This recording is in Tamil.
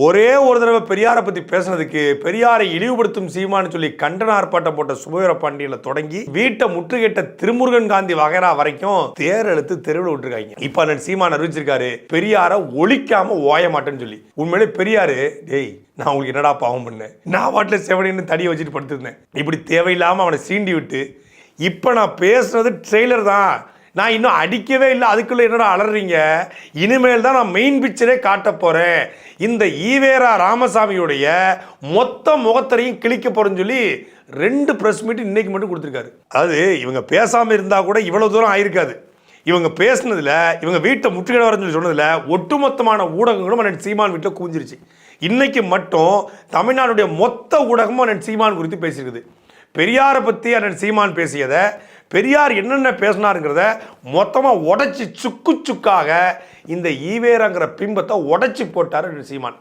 ஒரே ஒரு தடவை பெரியாரை பத்தி பேசுனதுக்கு பெரியாரை இழிவுபடுத்தும் சீமான்னு சொல்லி கண்டன ஆர்ப்பாட்டம் போட்ட சுபவீர பாண்டியில தொடங்கி வீட்டை முற்றுகையிட்ட திருமுருகன் காந்தி வகைரா வரைக்கும் தேர் எடுத்து தெருவில் விட்டுருக்காங்க. இப்ப நான் சீமான் அறிவிச்சிருக்காரு பெரியாரை ஒழிக்காம ஓய மாட்டேன்னு சொல்லி. உண்மையிலே பெரியாரு டேய் நான் உங்களுக்கு என்னடா பாவம் பண்ணேன்? நான் வாட்டில் செவனின்னு தடியை வச்சுட்டு படுத்திருந்தேன். இப்படி தேவையில்லாம அவனை சீண்டி விட்டு இப்போ நான் பேசுனது ட்ரெய்லர் தான். நான் இன்னும் அடிக்கவே இல்லை. அதுக்குள்ள என்னடா அலறீங்க? இனிமேல் தான் நான் மெயின் பிக்சரே காட்ட போறேன். இந்த ஈவேரா ராமசாமியுடைய மொத்த முகத்தரையும் கிழிக்க போறேன்னு சொல்லி ரெண்டு ப்ரெஸ் மீட் இன்னைக்கு மட்டும் கொடுத்துருக்காரு. அதாவது இவங்க பேசாம இருந்தா கூட இவ்வளவு தூரம் ஆயிருக்காது. இவங்க பேசுனதுல இவங்க வீட்டை முற்றுகை வரன்னு சொல்லி சொன்னதுல ஒட்டுமொத்தமான ஊடகங்களும் அண்ணன் சீமான் வீட்டில் கூஞ்சிருச்சு இன்னைக்கு மட்டும் தமிழ்நாடுடைய மொத்த ஊடகமும் அண்ணன் சீமான் குறித்து பேசியிருக்குது. பெரியாரை பற்றி அண்ணன் சீமான் பேசியதை பெரியார் என்னென்ன பேசினாருங்கிறத மொத்தமாக உடைச்சி சுக்கு சுக்காக இந்த ஈவேராங்கிற பிம்பத்தை உடைச்சி போட்டார் அண்ணன் சீமான்.